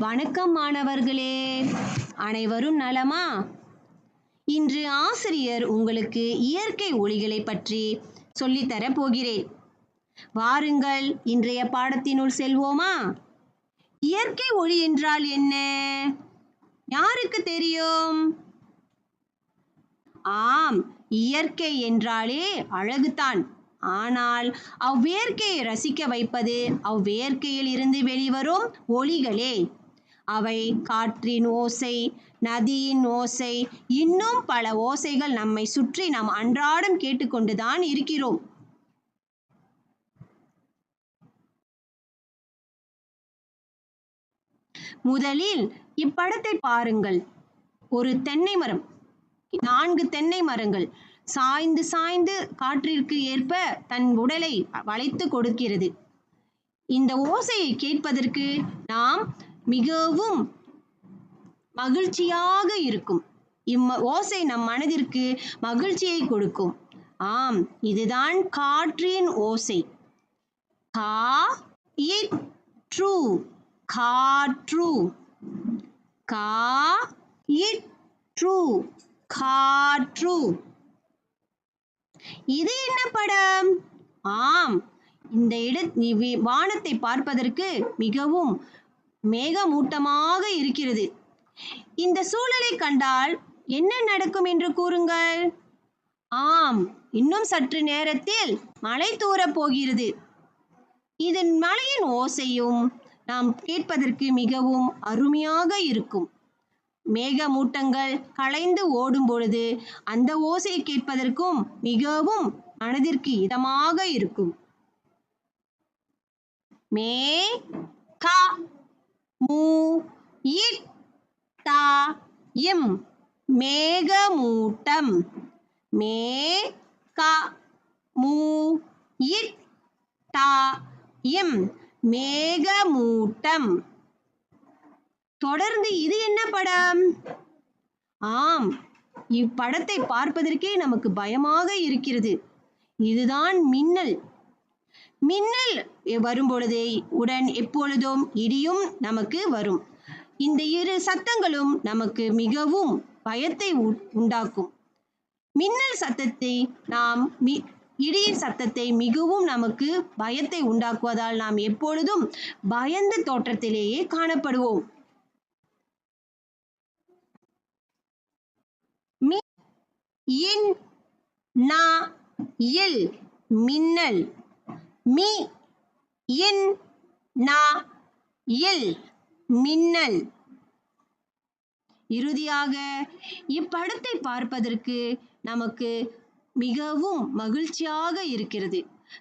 வணக்கம் மாணவர்களே. அனைவரும் நலமா? இன்று ஆசிரியர் உங்களுக்கு இயற்கை ஒளிகளை பற்றி சொல்லித்தர போகிறேன். வாருங்கள் இன்றைய பாடத்தினுள் செல்வோமா? இயற்கை ஒளி என்றால் என்ன? யாருக்கு தெரியும்? ஆம் இயற்கை என்றாலே அழகுதான். ஆனால் அவ்வியற்கையை ரசிக்க வைப்பது அவ்வியற்கையில் இருந்து வெளிவரும் ஒளிகளே அவை காற்றின் ஓசை நதியின் ஓசை இன்னும் பல ஓசைகள் நம்மை சுற்றி நாம் அன்றாடம் கேட்டுக்கொண்டுதான் இருக்கிறோம். முதலில் இப்படத்தை பாருங்கள். ஒரு தென்னை மரம் நான்கு தென்னை மரங்கள் சாய்ந்து சாய்ந்து காற்றிற்கு ஏற்ப தன் உடலை வளைத்து கொடுக்கிறது. இந்த ஓசையை கேட்பதற்கு நாம் மிகவும் மகிழ்ச்சியாக இருக்கும். இம்ம ஓசை நம் மனதிற்கு மகிழ்ச்சியை கொடுக்கும். ஆம் இதுதான் காற்றின் ஓசை. கா இட் ட்ரூ. காற்று கா இட் ட்ரூ. காற்று இது என்ன படம்? ஆம் இந்த இட வானத்தை பார்ப்பதற்கு மிகவும் மேகமூட்டமாக இருக்கிறது. இந்த சூழலை கண்டால் என்ன நடக்கும் என்று கூறுங்கள். ஆம் இன்னும் சற்று நேரத்தில் மழை தூரப் போகிறது. இதன் மழையின் ஓசையும் நாம் கேட்பதற்கு மிகவும் அருமையாக இருக்கும். மேகமூட்டங்கள் களைந்து ஓடும் பொழுது அந்த ஓசையை கேட்பதற்கும் மிகவும் மனதிற்கு இதமாக இருக்கும். மே கா மூ இட் தா இம் மேகமூட்டம். மே க மூ இட் தா இம் மேகமூட்டம். தொடர்ந்து இது என்ன படம்? ஆம் இப்படத்தை பார்ப்பதற்கே நமக்கு பயமாக இருக்கிறது. இதுதான் மின்னல். மின்னல் வரும்பொழுதே உடன் எப்பொழுதும் இடியும் நமக்கு வரும். இந்த இரு சத்தங்களும் நமக்கு மிகவும் பயத்தை உண்டாக்கும். மின்னல் சத்தத்தை நாம் இடியின் சத்தத்தை மிகவும் நமக்கு பயத்தை உண்டாக்குவதால் நாம் எப்பொழுதும் பயந்த தோற்றத்திலேயே காணப்படுவோம். மி நா இல் மின்னல் மி இன் நா இல் மின்னல். இறுதியாக இப்படத்தை பார்ப்பதற்கு நமக்கு மிகவும் மகிழ்ச்சியாக இருக்கிறது.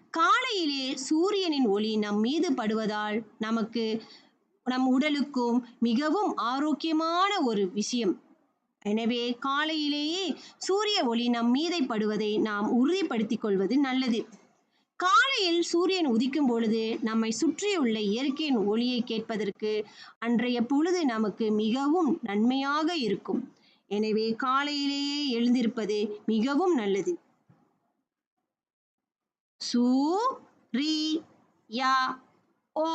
காலையிலே சூரியனின் ஒளி நம் மீது படுவதால் நமக்கு நம் உடலுக்கும் மிகவும் ஆரோக்கியமான ஒரு விஷயம். எனவே காலையிலேயே சூரிய ஒளி நம் மீதை படுவதை நாம் உறுதிப்படுத்திக் கொள்வது நல்லது. காலையில் சூரியன் உதிக்கும் பொழுது நம்மை சுற்றியுள்ள இயற்கையின் ஒளியை கேட்பதற்கு அன்றைய பொழுது நமக்கு மிகவும் நன்மையாக இருக்கும். எனவே காலையிலேயே எழுந்திருப்பது மிகவும் நல்லது. சூ ரி யா ஓ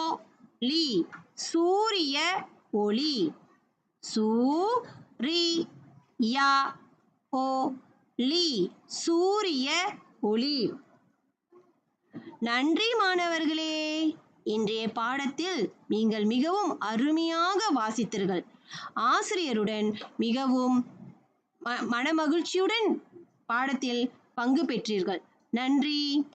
லி சூரிய ஒளி சூ ரி யா ஓ லி சூரிய ஒளி. நன்றி மாணவர்களே. இன்றைய பாடத்தில் நீங்கள் மிகவும் அருமையாக வாசித்தீர்கள். ஆசிரியருடன் மிகவும் ம- மனமகிழ்ச்சியுடன் பாடத்தில் பங்கு பெற்றீர்கள். நன்றி.